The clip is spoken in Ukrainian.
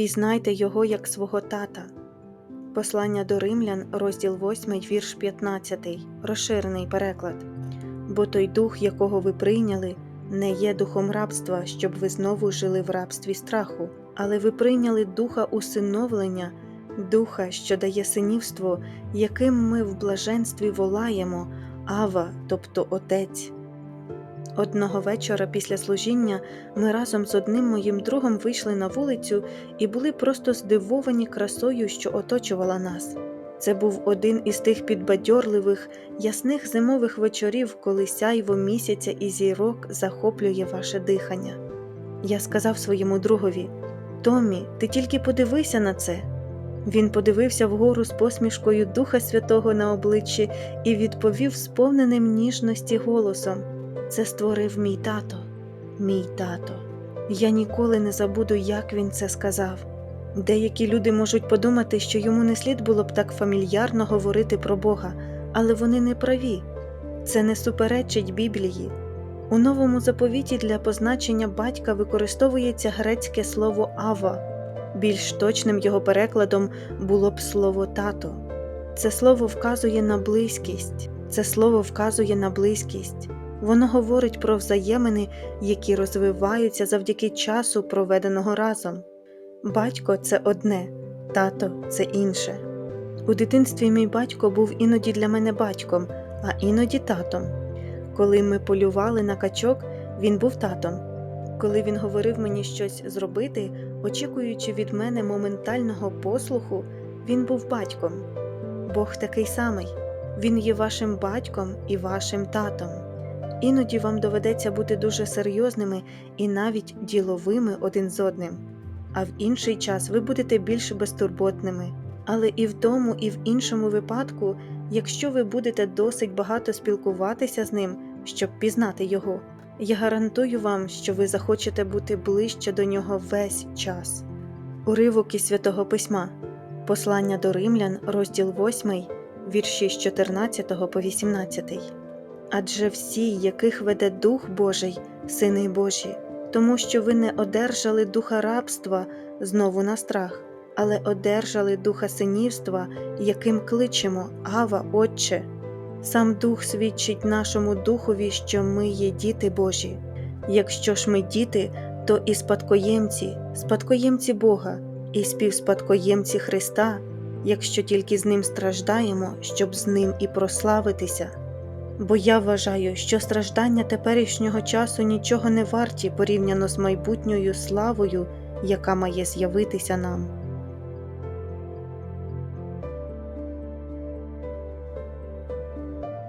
Пізнайте його як свого тата. Послання до римлян, розділ 8, вірш 15, розширений переклад. Бо той дух, якого ви прийняли, не є духом рабства, щоб ви знову жили в рабстві страху, але ви прийняли духа усиновлення, духа, що дає синівство, яким ми в блаженстві волаємо, Ава, тобто Отець. Одного вечора після служіння ми разом з одним моїм другом вийшли на вулицю і були просто здивовані красою, що оточувала нас. Це був один із тих підбадьорливих, ясних зимових вечорів, коли сяйво місяця і зірок захоплює ваше дихання. Я сказав своєму другові: Томі, ти тільки подивися на це. Він подивився вгору з посмішкою Духа Святого на обличчі і відповів сповненим ніжності голосом. Це створив мій тато, мій тато. Я ніколи не забуду, як він це сказав. Деякі люди можуть подумати, що йому не слід було б так фамільярно говорити про Бога, але вони не праві. Це не суперечить Біблії. У новому заповіті для позначення батька використовується грецьке слово ава. Більш точним його перекладом було б слово тато. Це слово вказує на близькість, це слово вказує на близькість. Воно говорить про взаємини, які розвиваються завдяки часу, проведеного разом. Батько це одне, тато це інше. У дитинстві мій батько був іноді для мене батьком, а іноді татом. Коли ми полювали на качок, він був татом. Коли він говорив мені щось зробити, очікуючи від мене моментального послуху, він був батьком. Бог такий самий, він є вашим батьком і вашим татом. Іноді вам доведеться бути дуже серйозними і навіть діловими один з одним, а в інший час ви будете більш безтурботними. Але і в тому, і в іншому випадку, якщо ви будете досить багато спілкуватися з ним, щоб пізнати його, я гарантую вам, що ви захочете бути ближче до нього весь час. Уривок із святого письма, послання до римлян, розділ 8, вірші з 14 по 18. Адже всі, яких веде Дух Божий, сини Божі, тому що ви не одержали духа рабства знову на страх, але одержали духа синівства, яким кличемо Ава, Отче. Сам Дух свідчить нашому духові, що ми є діти Божі. Якщо ж ми діти, то і спадкоємці, спадкоємці Бога, і співспадкоємці Христа, якщо тільки з ним страждаємо, щоб з ним і прославитися. Бо я вважаю, що страждання теперішнього часу нічого не варті порівняно з майбутньою славою, яка має з'явитися нам.